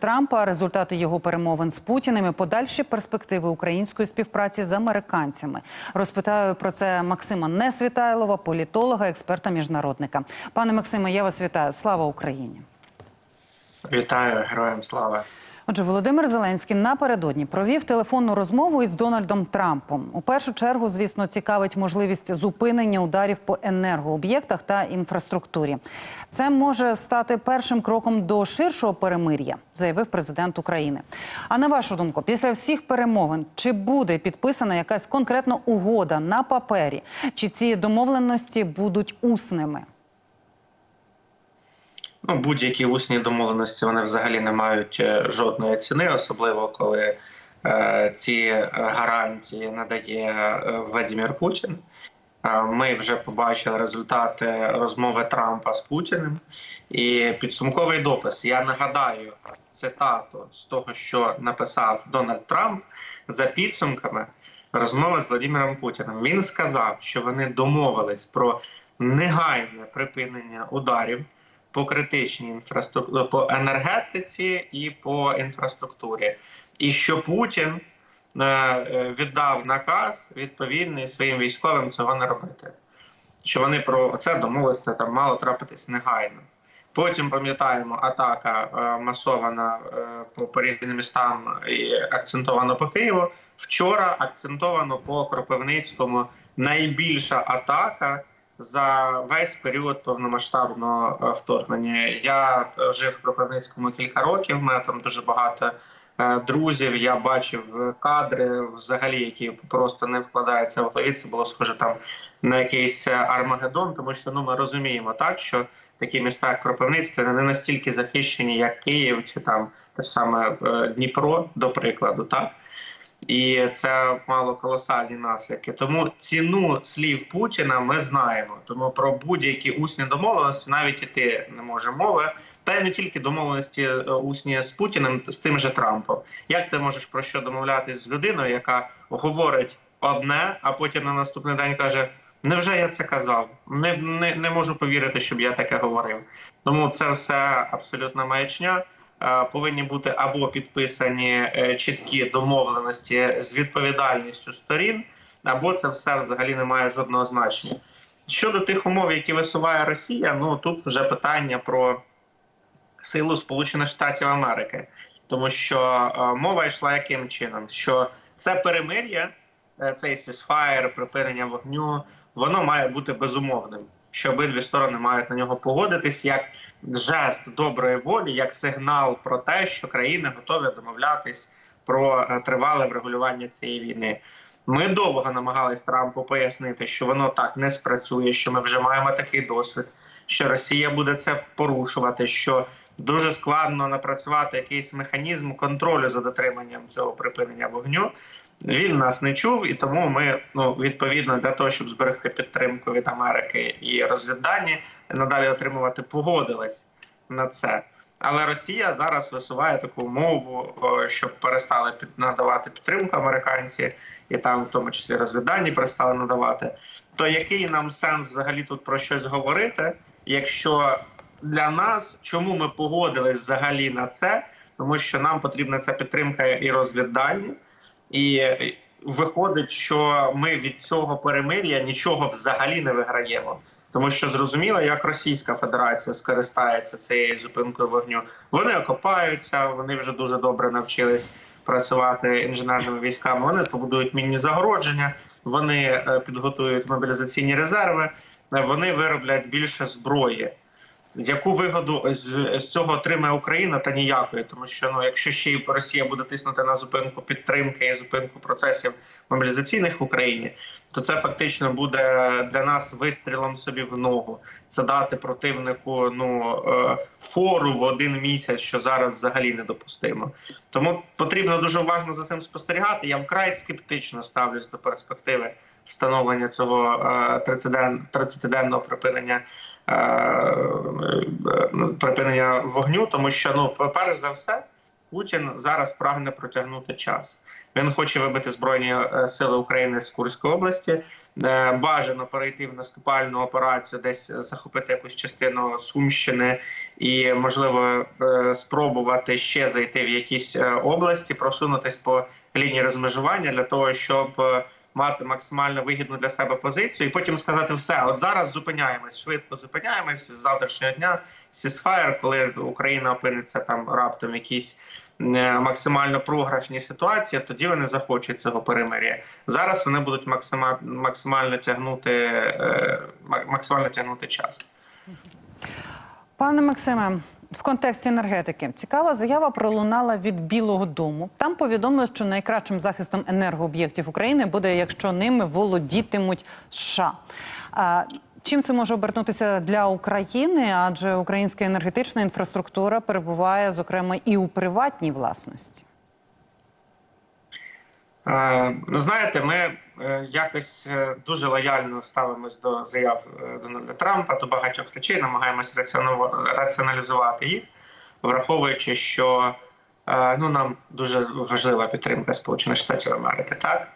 Трампа, результати його перемовин з Путіним і подальші перспективи української співпраці з американцями. Розпитаю про це Максима Несвітайлова, політолога, експерта міжнародника. Пане Максиме, я вас вітаю. Слава Україні! Вітаю героям слава. Отже, Володимир Зеленський напередодні провів телефонну розмову із Дональдом Трампом. У першу чергу, звісно, цікавить можливість зупинення ударів по енергооб'єктах та інфраструктурі. Це може стати першим кроком до ширшого перемир'я, заявив президент України. А на вашу думку, після всіх перемовин чи буде підписана якась конкретна угода на папері, чи ці домовленості будуть усними? Ну, будь-які усні домовленості вони взагалі не мають е, жодної ціни, особливо коли е, ці гарантії надає е, Владимир Путін. Е, Ми вже побачили результати розмови Трампа з Путіним і підсумковий допис. Я нагадаю цитату з того, що написав Дональд Трамп за підсумками розмови з Владимиром Путіним. Він сказав, що вони домовились про негайне припинення ударів по критичній інфраструктурі, по енергетиці і по інфраструктурі, і що Путін е, е, віддав наказ відповідний своїм військовим цього не робити. Що вони про це домовилися там мало трапитись негайно. Потім пам'ятаємо атака е, масована по по різним містам і акцентовано по Києву. Вчора акцентовано по Кропивницькому найбільша атака за весь період повномасштабного е, вторгнення. Я е, жив в Кропивницькому кілька років. Мене там дуже багато е, друзів. Я бачив кадри, взагалі, які просто не вкладаються в голові. Це було схоже там на якийсь Армагеддон, тому що ну ми розуміємо так, що такі міста, як Кропивницький, вони не настільки захищені, як Київ чи там те саме Дніпро, до прикладу, так. І це мало колосальні наслідки. Тому ціну слів Путіна ми знаємо. Тому про будь-які усні домовленості навіть іти не може мови. Та й не тільки домовленості е, усні з Путіним, з тим же Трампом. Як ти можеш про що домовлятись з людиною, яка говорить одне, а потім на наступний день каже: Невже я це казав? Не, не, не можу повірити, щоб я таке говорив. Тому це все абсолютна маячня. Е, повинні бути або підписані е, чіткі домовленості з відповідальністю сторін, або це все взагалі не має жодного значення. Щодо тих умов, які висуває Росія, ну тут вже питання про силу Сполучених Штатів Америки, тому що е, мова йшла яким чином, що це перемир'я, цей сісфаєр, припинення вогню, воно має бути безумовним що обидві сторони мають на нього погодитись як жест доброї волі, як сигнал про те, що країни готові домовлятись про е, тривале врегулювання цієї війни. Ми довго намагались Трампу пояснити, що воно так не спрацює, що ми вже маємо такий досвід, що Росія буде це порушувати. що Дуже складно напрацювати якийсь механізм контролю за дотриманням цього припинення вогню. Він нас не чув, і тому ми ну відповідно для того, щоб зберегти підтримку від Америки і розвіддані надалі отримувати, погодились на це. Але Росія зараз висуває таку умову, щоб перестали надавати підтримку американці, і там, в тому числі, розвіддані перестали надавати. То який нам сенс взагалі тут про щось говорити, якщо для нас чому ми погодились взагалі на це? Тому що нам потрібна ця підтримка і розвіддані. І виходить, що ми від цього перемир'я нічого взагалі не виграємо, тому що зрозуміло, як Російська Федерація скористається цією зупинкою вогню. Вони окопаються, вони вже дуже добре навчились працювати інженерними військами. Вони побудують мінні загородження, вони е, підготують мобілізаційні резерви, е, вони вироблять більше зброї. Яку вигоду з, з цього отримає Україна та ніякої, тому що ну, якщо ще й Росія буде тиснути на зупинку підтримки і зупинку процесів мобілізаційних в Україні, то це фактично буде для нас вистрілом собі в ногу. Це дати противнику ну е, фору в один місяць, що зараз взагалі недопустимо. Тому потрібно дуже уважно за цим спостерігати. Я вкрай скептично ставлюсь до перспективи встановлення цього 30-денного припинення. Е, припинення вогню, тому що ну, перш за все, Путін зараз прагне протягнути час. Він хоче вибити збройні е, сили України з Курської області. Е, Бажано перейти в наступальну операцію, десь захопити якусь частину Сумщини і, можливо, е, спробувати ще зайти в якісь е, області, просунутись по лінії розмежування для того, щоб е, мати максимально вигідну для себе позицію, і потім сказати все: от зараз зупиняємось, швидко зупиняємось з завтрашнього дня. Сісфаєр, коли Україна опиниться там раптом в якійсь е, максимально програшній ситуації, тоді вони захочуть цього перемир'я. Зараз вони будуть максима- максимально тягнути е, максимально тягнути час. Пане Максиме, в контексті енергетики цікава заява пролунала від Білого Дому. Там повідомили, що найкращим захистом енергооб'єктів України буде, якщо ними володітимуть США. А, Чим це може обернутися для України? Адже українська енергетична інфраструктура перебуває, зокрема, і у приватній власності. Е, Ну, знаєте, ми е, якось е, дуже лояльно ставимось до заяв Дональда Трампа, до багатьох речей, намагаємось раціоналізувати їх, враховуючи, що ну, нам дуже важлива підтримка Сполучених Штатів Америки. Так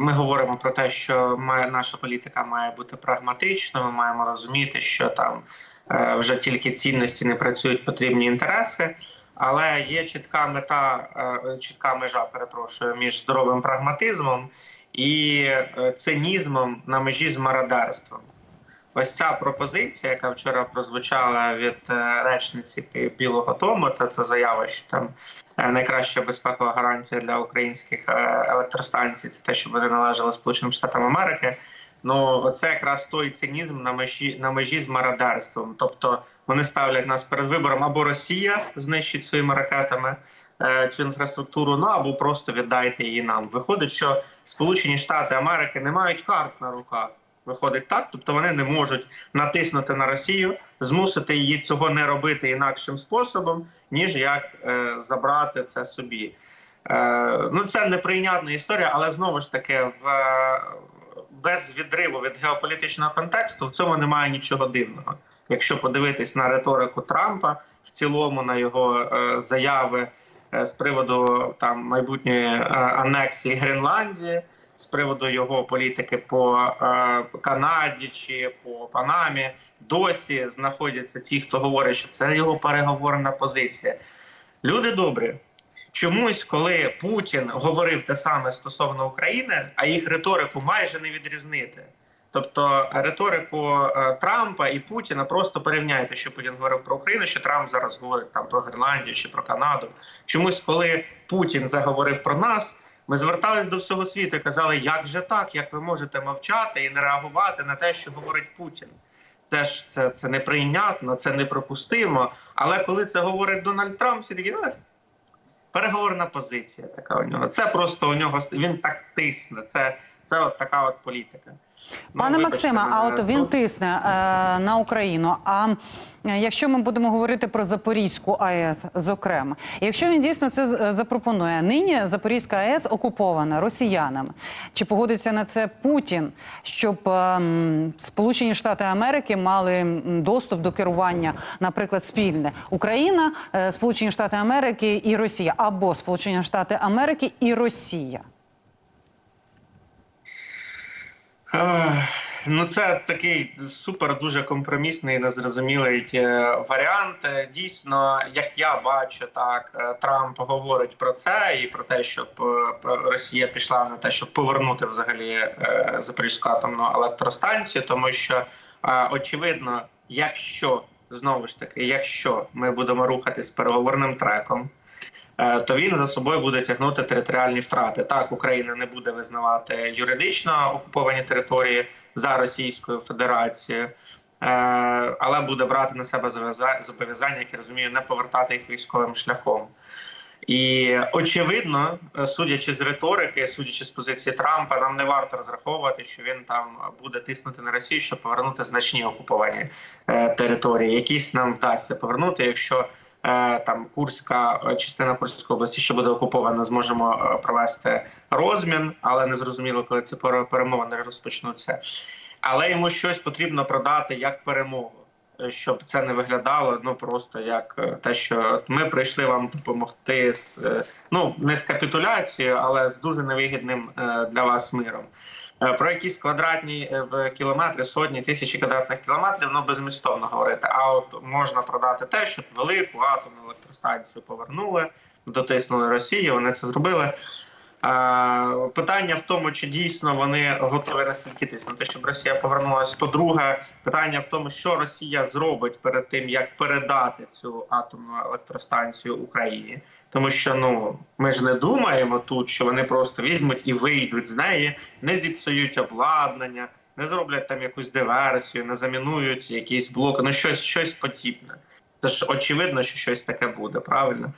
ми говоримо про те, що наша політика має бути прагматичною. Ми маємо розуміти, що там вже тільки цінності не працюють потрібні інтереси. Але є чітка мета, е, чітка межа, перепрошую, між здоровим прагматизмом і е, цинізмом на межі з мародерством. Ось ця пропозиція, яка вчора прозвучала від е, речниці Білого Дому, та це заява, що там найкраща безпекова гарантія для українських електростанцій це те, щоб вони належали Сполученим Штатам Америки. Ну, це якраз той цинізм на межі на межі з мародерством. Тобто вони ставлять нас перед вибором або Росія знищить своїми ракетами е, цю інфраструктуру, ну або просто віддайте її нам. Виходить, що Сполучені Штати Америки не мають карт на руках. Виходить так, тобто вони не можуть натиснути на Росію, змусити її цього не робити інакшим способом, ніж як е, забрати це собі. Е, ну це неприйнятна історія, але знову ж таки, в без відриву від геополітичного контексту в цьому немає нічого дивного. Якщо подивитись на риторику Трампа в цілому, на його е, заяви е, з приводу там майбутньої е, анексії Гренландії, з приводу його політики по Канаді чи по Панамі, досі знаходяться ті, хто говорить, що це його переговорна позиція. Люди добрі. Чомусь, коли Путін говорив те саме стосовно України, а їх риторику майже не відрізнити. Тобто риторику е, Трампа і Путіна просто порівняйте, що Путін говорив про Україну, що Трамп зараз говорить там про Гренландію чи про Канаду. Чомусь, коли Путін заговорив про нас, ми звертались до всього світу і казали, як же так, як ви можете мовчати і не реагувати на те, що говорить Путін. Це ж це, це неприйнятно, це неприпустимо. Але коли це говорить Дональд Трамп, всі такі, ну, переговорна позиція така у нього. Це просто у нього він так тисне. Це, це от така от політика. Ну, Пане ну, Максиме, а от він тисне е, на Україну. А якщо ми будемо говорити про Запорізьку АЕС, зокрема, якщо він дійсно це е, запропонує, нині Запорізька АЕС окупована росіянами. Чи погодиться на це Путін, щоб е, м, Сполучені Штати Америки мали доступ до керування, наприклад, спільне Україна, е, Сполучені Штати Америки і Росія, або Сполучені Штати Америки і Росія? Ну, це такий супер дуже компромісний, незрозумілий е, варіант. Е, Дійсно, як я бачу, так е, Трамп говорить про це і про те, щоб Росія пішла на те, щоб повернути взагалі Запорізьку атомну електростанцію, тому що очевидно, якщо знову ж таки, якщо ми будемо рухатись переговорним треком. Е, То він за собою буде тягнути територіальні втрати. Так, Україна не буде визнавати юридично окуповані території за Російською Федерацією, е, але буде брати на себе зобов'яза- зобов'язання, які розумію, не повертати їх військовим шляхом. І очевидно, судячи з риторики, судячи з позиції Трампа, нам не варто розраховувати, що він там буде тиснути на Росію, щоб повернути значні окуповані е, території. Якісь нам вдасться повернути, якщо там Курська е, частина Курської області ще буде окупована, зможемо е, провести розмін, але не зрозуміло, коли ці пере- перемовини розпочнуться. Але йому щось потрібно продати як перемогу. щоб це не виглядало ну просто як е, те, що ми прийшли вам допомогти з е, ну не з капітуляцією, але з дуже невигідним е, для вас миром. Е, Про якісь квадратні е, кілометри, сотні тисячі квадратних кілометрів, ну безмістовно говорити. А от можна продати те, щоб велику атомну електростанцію повернули, дотиснули Росію. Вони це зробили. Питання в тому, чи дійсно вони готові настільки тиснути, щоб Росія повернулася. То друге питання в тому, що Росія зробить перед тим, як передати цю атомну електростанцію Україні. Тому що ну ми ж не думаємо тут, що вони просто візьмуть і вийдуть з неї, не зіпсують обладнання, не зроблять там якусь диверсію, не замінують якісь блоки. Ну щось, щось подібне. Це ж очевидно, що щось таке буде, правильно?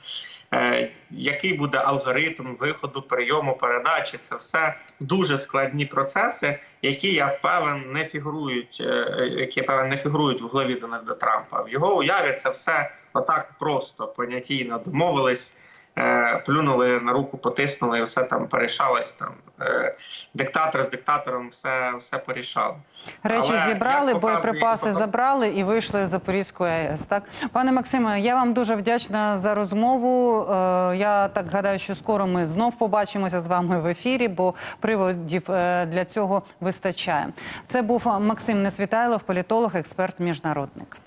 Е, який буде алгоритм виходу, прийому, передачі? Це все дуже складні процеси, які я впевнен не фігурують, е, які певен не фігурують в голові Дональда Трампа. В його уяві це все отак просто понятійно домовились. Е, Плюнули на руку, потиснули, і все там порішалось. Там е, диктатор з диктатором все, все порішали. Речі Але, зібрали, як показує боєприпаси потім- забрали і вийшли з Запорізької АЕС. Так, пане Максиме, я вам дуже вдячна за розмову. Е, Я так гадаю, що скоро ми знов побачимося з вами в ефірі, бо приводів для цього вистачає. Це був Максим Несвітайлов, політолог, експерт, міжнародник.